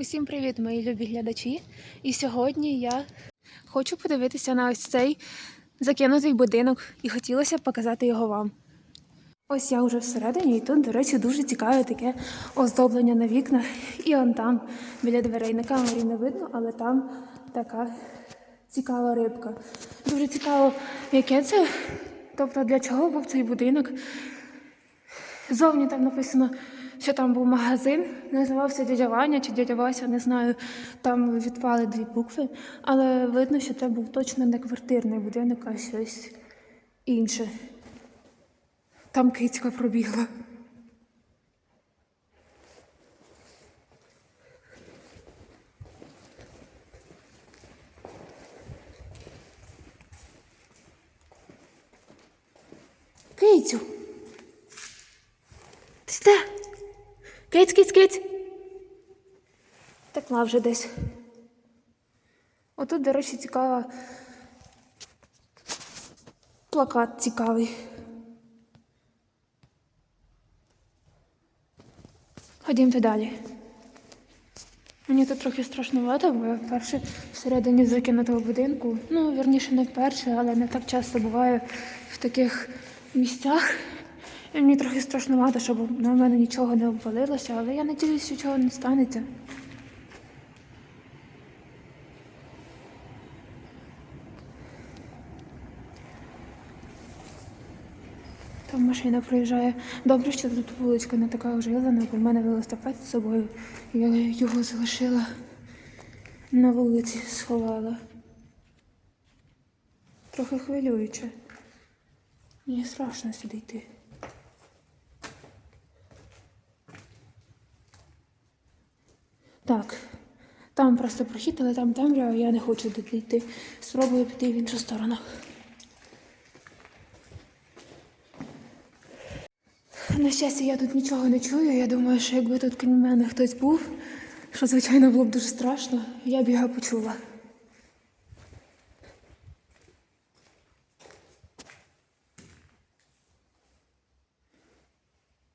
Усім привіт, мої любі глядачі. І сьогодні я хочу подивитися на ось цей закинутий будинок і хотілося б показати його вам. Ось я вже всередині, і тут, до речі, дуже цікаве таке оздоблення на вікнах. І он там, біля дверей, на камері не видно, але там така цікава рибка. Дуже цікаво, яке це, тобто для чого був цей будинок. Зовні там написано, що там був магазин, називався дядя Ваня чи дядя Вася, не знаю. Там відпали дві букви, але видно, що це був точно не квартирний будинок, а щось інше. Там кицька пробігла. Киць, киць, киць. Текла вже десь. Отут, до речі, цікава. Плакат цікавий. Ходімте далі. Мені тут трохи страшнувато, бо я вперше всередині закинутого будинку. Ну, вірніше, не вперше, але не так часто буваю в таких місцях. Мені трохи страшнувато, щоб на мене нічого не обвалилося, але я надіюсь, що чого не станеться. Там машина проїжджає. Добре, що тут вуличка не така оживлена, бо в мене велосипед з собою. Я його залишила на вулиці, сховала. Трохи хвилююче. Мені страшно сюди йти. Так, там просто прохід, але там темрява, я не хочу туди йти. Спробую піти в іншу сторону. На щастя, я тут нічого не чую. Я думаю, що якби тут крім мене хтось був, що звичайно було б дуже страшно, я б його почула.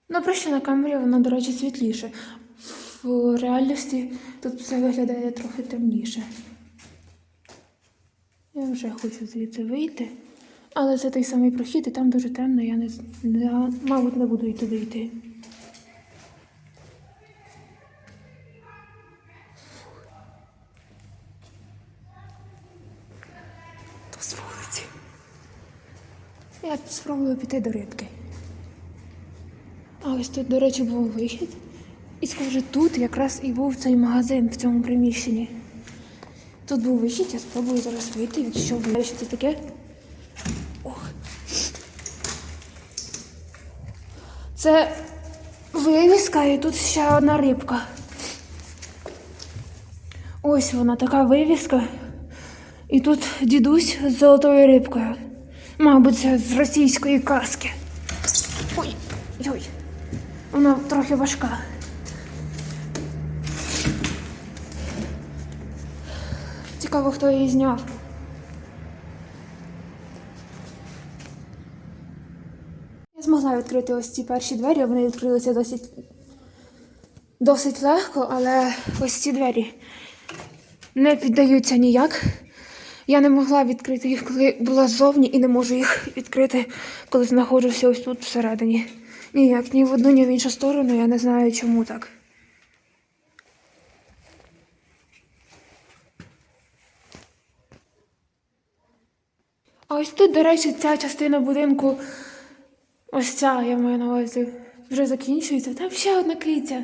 Ну, просто на камері воно, до речі, світліше. В реальності тут все виглядає трохи темніше. Я вже хочу звідси вийти. Але це той самий прохід, і там дуже темно, я не, не мабуть, не буду і туди йти. То з вулиці. Я спробую піти до рибки. А ось тут, до речі, був вихід. І схоже, тут якраз і був цей магазин в цьому приміщенні. Тут був вихід, я спробую зараз вийти, якщо ви що це таке. Ох. Це вивіска і тут ще одна рибка. Ось вона така вивіска. І тут дідусь з золотою рибкою. Мабуть, це з російської казки. Ой, ой. Вона трохи важка. Цікаво, хто її зняв. Я змогла відкрити ось ці перші двері, вони відкрилися досить, досить легко, але ось ці двері не піддаються ніяк. Я не могла відкрити їх, коли була ззовні, і не можу їх відкрити, коли знаходжуся ось тут всередині. Ніяк, ні в одну, ні в іншу сторону, я не знаю, чому так. Ось тут, до речі, ця частина будинку, ось ця, я маю на увазі, вже закінчується. Там ще одна киця.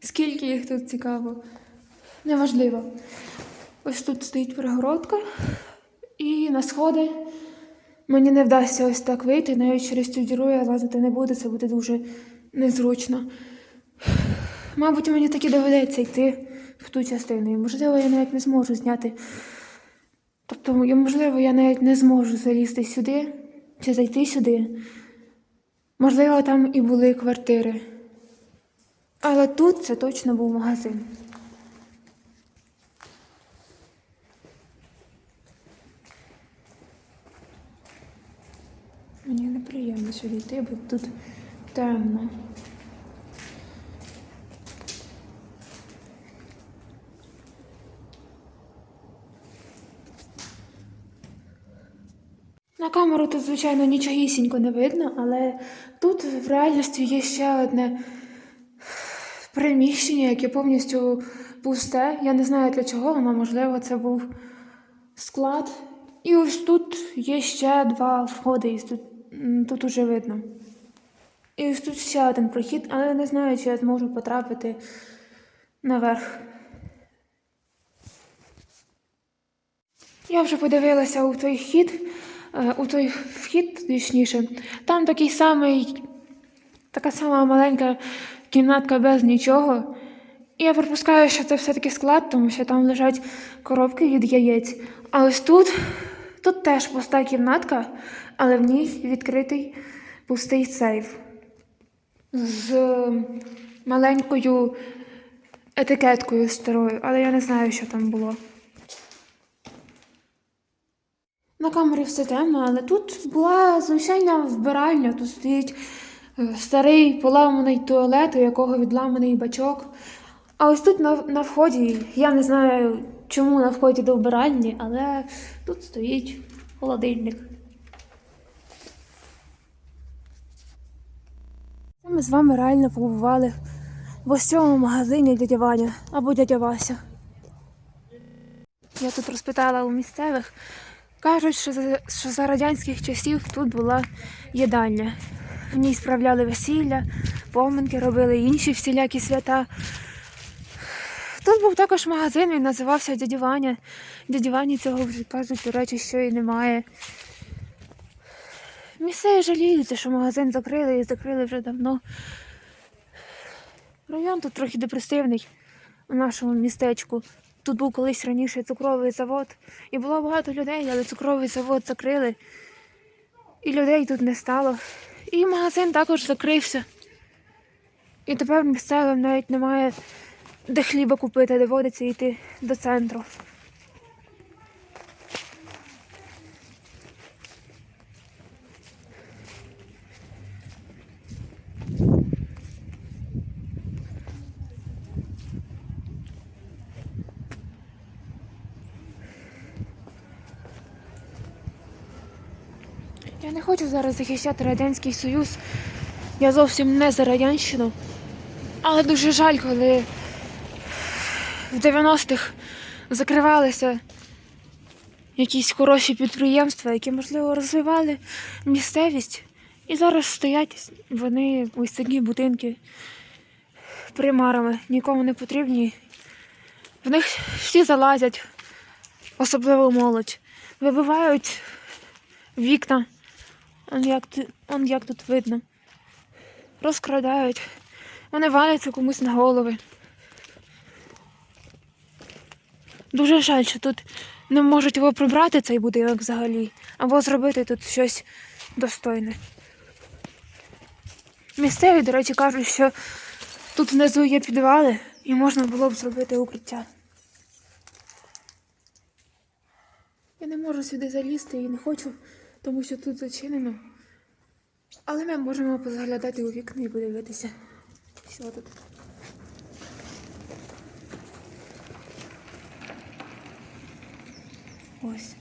Скільки їх тут цікаво. Неважливо. Ось тут стоїть перегородка, і на сходи мені не вдасться ось так вийти, навіть через цю діру я лазити не буду, це буде дуже незручно. Мабуть, мені таки доведеться йти в ту частину. Можливо, я навіть не зможу зняти. Тобто, можливо, я навіть не зможу залізти сюди чи зайти сюди. Можливо, там і були квартири. Але тут це точно був магазин. Мені неприємно сюди йти, бо тут темно. На камеру тут, звичайно, нічогісінько не видно, але тут в реальності є ще одне приміщення, яке повністю пусте. Я не знаю для чого воно, можливо, це був склад. І ось тут є ще два входи, і тут, тут уже видно. І ось тут ще один прохід, але не знаю, чи я зможу потрапити наверх. Я вже подивилася у той хід, у той вхід, точніше. Там такий самий, така сама маленька кімнатка без нічого. І я припускаю, що це все-таки склад, тому що там лежать коробки від яєць. А ось тут, тут теж пуста кімнатка, але в ній відкритий пустий сейф з е, маленькою етикеткою старою, але я не знаю, що там було. На камері все темно, але тут була звичайна вбиральня. Тут стоїть е, старий поламаний туалет, у якого відламаний бачок. А ось тут на, на вході, я не знаю, чому на вході до вбиральні, але тут стоїть холодильник. Ми з вами реально побували в ось цьому магазині дядя Ваня або дядя Вася. Я тут розпитала у місцевих. Кажуть, що за, що за радянських часів тут була їдальня. В ній справляли весілля, поминки робили інші всілякі свята. Тут був також магазин, він називався Дяді Ваня. Дяді цього вже кажуть, до речі, що і немає. Місцеві жаліються, що магазин закрили і закрили вже давно. Район тут трохи депресивний у нашому містечку. Тут був колись раніше цукровий завод, і було багато людей, але цукровий завод закрили, і людей тут не стало. І магазин також закрився. І тепер місцевим навіть немає де хліба купити, доводиться йти до центру. Я не хочу зараз захищати Радянський Союз. Я зовсім не за радянщину. Але дуже жаль, коли в 90-х закривалися якісь хороші підприємства, які, можливо, розвивали місцевість. І зараз стоять вони ось такі будинки примарами, нікому не потрібні. В них всі залазять, особливо молодь. Вибивають вікна. Он як, он як тут видно. Розкрадають. Вони валяться комусь на голови. Дуже жаль, що тут не можуть його прибрати цей будинок взагалі, або зробити тут щось достойне. Місцеві, до речі, кажуть, що тут внизу є підвали і можна було б зробити укриття. Я не можу сюди залізти і не хочу, тому що тут зачинено. Але ми можемо позаглядати у вікна і подивитися, що тут. Ось.